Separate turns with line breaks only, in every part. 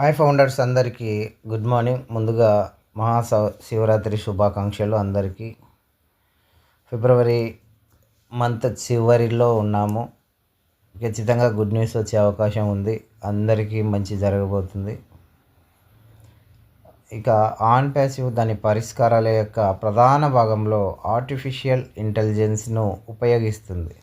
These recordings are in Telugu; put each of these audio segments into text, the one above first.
హాయ్ ఫౌండర్స్ అందరికీ గుడ్ మార్నింగ్. ముందుగా మహాశివ శివరాత్రి శుభాకాంక్షలు అందరికీ. ఫిబ్రవరి మంత్ చివరిలో ఉన్నాము. ఖచ్చితంగా గుడ్ న్యూస్ వచ్చే అవకాశం ఉంది. అందరికీ మంచి జరగబోతుంది. ఇక ఆన్ ప్యాసివ్ దాని పరిష్కారాల యొక్క ప్రధాన భాగంలో ఆర్టిఫిషియల్ ఇంటెలిజెన్స్ను ఉపయోగిస్తుంది.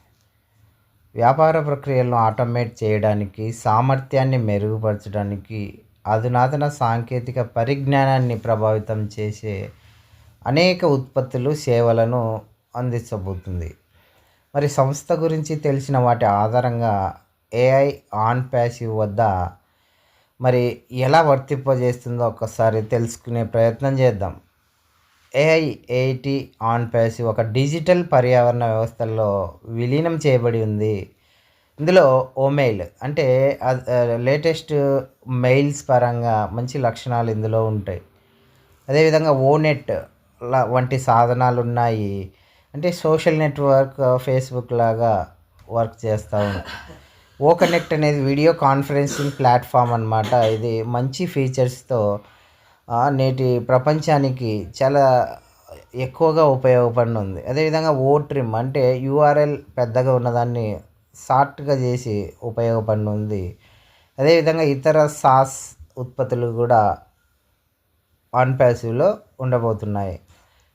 వ్యాపార ప్రక్రియలను ఆటోమేట్ చేయడానికి సామర్థ్యాన్ని మెరుగుపరచడానికి అధునాతన సాంకేతిక పరిజ్ఞానాన్ని ప్రభావితం చేసే అనేక ఉత్పత్తులు సేవలను అందించబోతుంది. మరి సంస్థ గురించి తెలిసిన వాటి ఆధారంగా ఏఐ ఆన్ ప్యాసివ్ వద్ద మరి ఎలా వర్తింపజేస్తుందో ఒక్కసారి తెలుసుకునే ప్రయత్నం చేద్దాం. ఏఐఏటి ఆన్ ప్యాసివ్ ఒక డిజిటల్ పర్యావరణ వ్యవస్థల్లో విలీనం చేయబడి ఉంది. ఇందులో ఓమెయిల్ అంటే లేటెస్ట్ మెయిల్స్ పరంగా మంచి లక్షణాలు ఇందులో ఉంటాయి. అదేవిధంగా ఓనెట్ వంటి సాధనాలు ఉన్నాయి అంటే సోషల్ నెట్వర్క్ ఫేస్బుక్ లాగా వర్క్ చేస్తూ ఓ కనెక్ట్ అనేది వీడియో కాన్ఫరెన్సింగ్ ప్లాట్ఫామ్ అనమాట ఇది మంచి ఫీచర్స్తో నేటి ప్రపంచానికి చాలా ఎక్కువగా ఉపయోగపడినుంది. అదేవిధంగా ఓ ట్రిమ్ అంటే యూఆర్ఎల్ పెద్దగా ఉన్నదాన్ని షార్ట్గా చేసి ఉపయోగపడినుంది. అదేవిధంగా ఇతర సాస్ ఉత్పత్తులు కూడా ఆన్ ప్యాసివ్లో ఉండబోతున్నాయి.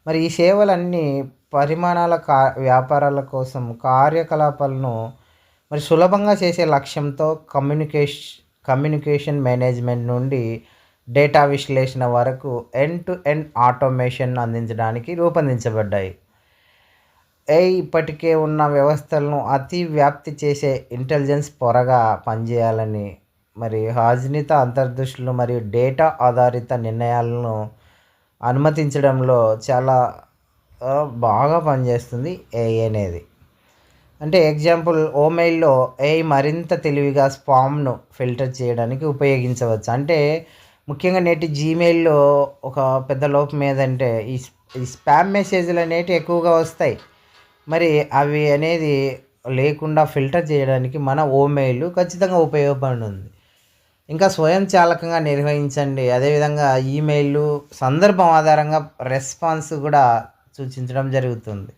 మరి ఈ సేవలన్నీ పరిమాణాల కా వ్యాపారాల కోసం కార్యకలాపాలను మరి సులభంగా చేసే లక్ష్యంతో కమ్యూనికేష్ కమ్యూనికేషన్ మేనేజ్మెంట్ నుండి డేటా విశ్లేషణ వరకు ఎండ్ టు ఎండ్ ఆటోమేషన్ అందించడానికి రూపొందించబడ్డాయి. ఏ ఇప్పటికే ఉన్న వ్యవస్థలను అతి వ్యాప్తి చేసే ఇంటెలిజెన్స్ పొరగా పనిచేయాలని మరి హాజనిత అంతర్దృష్టులు మరియు డేటా ఆధారిత నిర్ణయాలను అనుమతించడంలో చాలా బాగా పనిచేస్తుంది ఏఐ అనేది. అంటే ఎగ్జాంపుల్ ఓమెయిల్లో ఏఐ మరింత తెలివిగా స్పామ్ను ఫిల్టర్ చేయడానికి ఉపయోగించవచ్చు. అంటే ముఖ్యంగా నేటి జీమెయిల్లో ఒక పెద్ద లోపం ఏదంటే ఈ ఈ స్పామ్ మెసేజ్లు అనేవి ఎక్కువగా వస్తాయి. మరి అవి అనేది లేకుండా ఫిల్టర్ చేయడానికి మన ఓమెయిల్ ఖచ్చితంగా ఉపయోగపడుతుంది. ఇంకా స్వయం చాలకంగా నిర్వహించండి. అదేవిధంగా ఈమెయిల్ సందర్భం ఆధారంగా రెస్పాన్స్ కూడా సూచించడం జరుగుతుంది.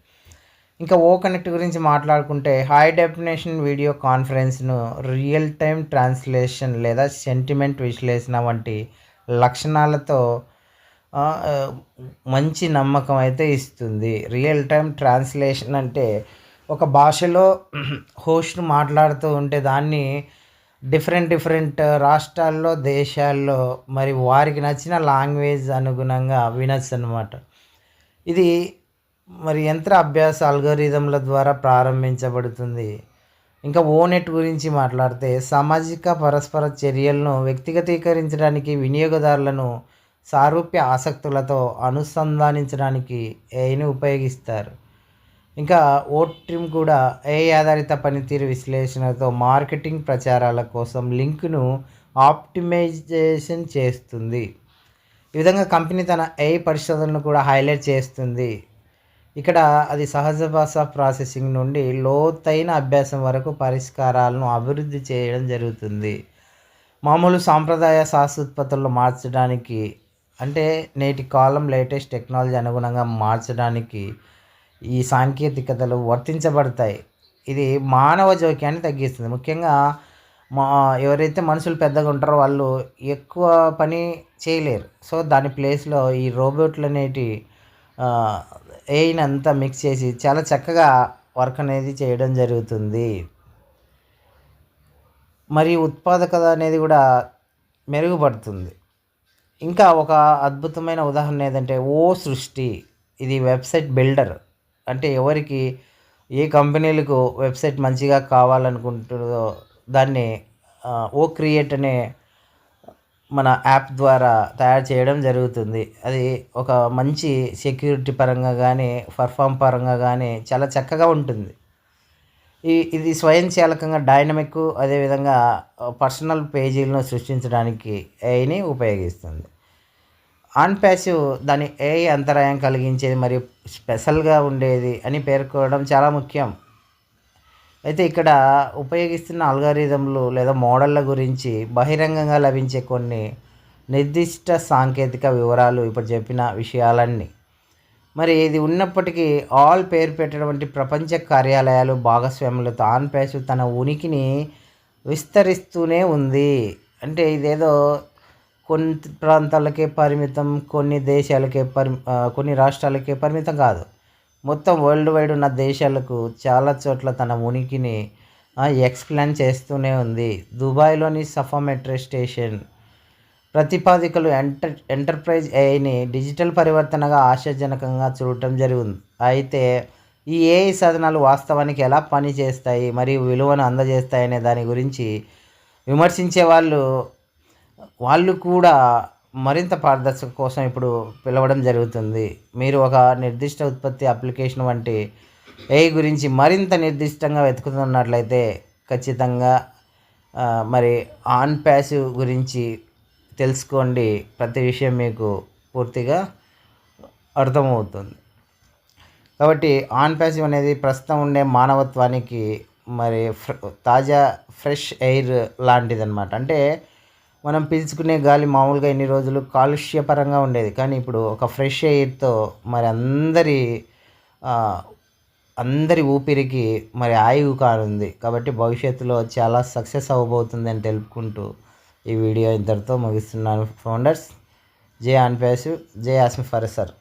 ఇంకా ఓ కనెక్ట్ గురించి మాట్లాడుకుంటే హై డెఫినేషన్ వీడియో కాన్ఫరెన్స్ను రియల్ టైం ట్రాన్స్లేషన్ లేదా సెంటిమెంట్ విశ్లేషణ వంటి లక్షణాలతో మంచి నమ్మకం అయితే ఇస్తుంది. రియల్ టైం ట్రాన్స్లేషన్ అంటే ఒక భాషలో హోస్ట్ మాట్లాడుతూ ఉంటే దాన్ని డిఫరెంట్ డిఫరెంట్ రాష్ట్రాల్లో దేశాల్లో మరి వారికి నచ్చిన లాంగ్వేజ్ అనుగుణంగా వినొచ్చు అనమాట ఇది మరి యంత్ర అభ్యాస అల్గోరిథంల ద్వారా ప్రారంభించబడుతుంది. ఇంకా ఓనెట్ గురించి మాట్లాడితే సామాజిక పరస్పర చర్యలను వ్యక్తిగతీకరించడానికి వినియోగదారులను సారూప్య ఆసక్తులతో అనుసంధానించడానికి ఏఐని ఉపయోగిస్తారు. ఇంకా ఓట్రిమ్ కూడా ఏఐ ఆధారిత పనితీరు విశ్లేషణతో మార్కెటింగ్ ప్రచారాల కోసం లింక్ను ఆప్టిమైజేషన్ చేస్తుంది. ఈ విధంగా కంపెనీ తన ఏఐ పరిశోధనను కూడా హైలైట్ చేస్తుంది. ఇక్కడ అది సహజ భాష ప్రాసెసింగ్ నుండి లోతైన అభ్యాసం వరకు పరిష్కారాలను అభివృద్ధి చేయడం జరుగుతుంది. మామూలు సాంప్రదాయ శాస్త్రోత్పత్తులను మార్చడానికి అంటే నేటి కాలం లేటెస్ట్ టెక్నాలజీ అనుగుణంగా మార్చడానికి ఈ సాంకేతికతలు వర్తించబడతాయి. ఇది మానవ జోక్యాన్ని తగ్గిస్తుంది. ముఖ్యంగా మా ఎవరైతే మనుషులు పెద్దగా ఉంటారో వాళ్ళు ఎక్కువ పని చేయలేరు. సో దాని ప్లేస్లో ఈ రోబోట్లు అనేటి ఏఐని అంతా మిక్స్ చేసి చాలా చక్కగా వర్క్ అనేది చేయడం జరుగుతుంది. మరియు ఉత్పాదకత అనేది కూడా మెరుగుపడుతుంది. ఇంకా ఒక అద్భుతమైన ఉదాహరణ ఏదంటే ఓ సృష్టి ఇది వెబ్సైట్ బిల్డర్. అంటే ఎవరికి ఏ కంపెనీలకు వెబ్సైట్ మంచిగా కావాలనుకుంటుందో దాన్ని ఓ క్రియేట్ అనే మన యాప్ ద్వారా తయారు చేయడం జరుగుతుంది. అది ఒక మంచి సెక్యూరిటీ పరంగా కానీ పర్ఫామ్ పరంగా కానీ చాలా చక్కగా ఉంటుంది. ఈ ఇది స్వయంచాలకంగా డైనమిక్ అదేవిధంగా పర్సనల్ పేజీలను సృష్టించడానికి ఏఐని ఉపయోగిస్తుంది. ఆన్ ప్యాసివ్ దాని ఏఐ అంతరాయం కలిగించేది మరియు స్పెషల్గా ఉండేది అని పేర్కోవడం చాలా ముఖ్యం. అయితే ఇక్కడ ఉపయోగిస్తున్న అల్గారిథంలు లేదా మోడళ్ళ గురించి బహిరంగంగా లభించే కొన్ని నిర్దిష్ట సాంకేతిక వివరాలు ఇప్పుడు చెప్పిన విషయాలన్నీ. మరి ఇది ఉన్నప్పటికీ ఆల్ పేరు పెట్టినటువంటి ప్రపంచ కార్యాలయాలు భాగస్వాములు తాన్ పేసు తన ఉనికిని విస్తరిస్తూనే ఉంది. అంటే ఇదేదో కొన్ని ప్రాంతాలకే పరిమితం కొన్ని దేశాలకే పరి కొన్ని రాష్ట్రాలకే పరిమితం కాదు. మొత్తం వరల్డ్ వైడ్ ఉన్న దేశాలకు చాలా చోట్ల తన ఉనికిని ఎక్స్ప్లెయిన్ చేస్తూనే ఉంది. దుబాయ్లోని సఫా మెట్రో స్టేషన్ ప్రతిపాదికలు ఎంటర్ ఎంటర్ప్రైజ్ ఏఐని డిజిటల్ పరివర్తనగా ఆశాజనకంగా చూడటం జరిగింది. అయితే ఈ ఏఐ సాధనాలు వాస్తవానికి ఎలా పనిచేస్తాయి మరియు విలువను అందజేస్తాయి అనే దాని గురించి విమర్శించే వాళ్ళు వాళ్ళు కూడా మరింత పారదర్శక కోసం ఇప్పుడు పిలవడం జరుగుతుంది. మీరు ఒక నిర్దిష్ట ఉత్పత్తి అప్లికేషన్ వంటి ఏఐ గురించి మరింత నిర్దిష్టంగా వెతుకుతున్నట్లయితే ఖచ్చితంగా మరి ఆన్ ప్యాసివ్ గురించి తెలుసుకోండి. ప్రతి విషయం మీకు పూర్తిగా అర్థమవుతుంది. కాబట్టి ఆన్ ప్యాసివ్ అనేది ప్రస్తుతం ఉండే మానవత్వానికి మరి ఫ్ర- తాజా ఫ్రెష్ ఎయిర్ లాంటిదన్నమాట. అంటే మనం పీల్చుకునే గాలి మామూలుగా ఎన్ని రోజులు కాలుష్యపరంగా ఉండేది. కానీ ఇప్పుడు ఒక ఫ్రెష్ ఎయిర్తో మరి అందరి అందరి ఊపిరికి మరి ఆయువు కానుంది. కాబట్టి భవిష్యత్తులో చాలా సక్సెస్ అవ్వబోతుంది అని తెలుపుకుంటూ ఈ వీడియో ఇంతటితో ముగిస్తున్నాను. ఫౌండర్స్ జే ఆన్ జే ఆస్మి ఫర్ సార్.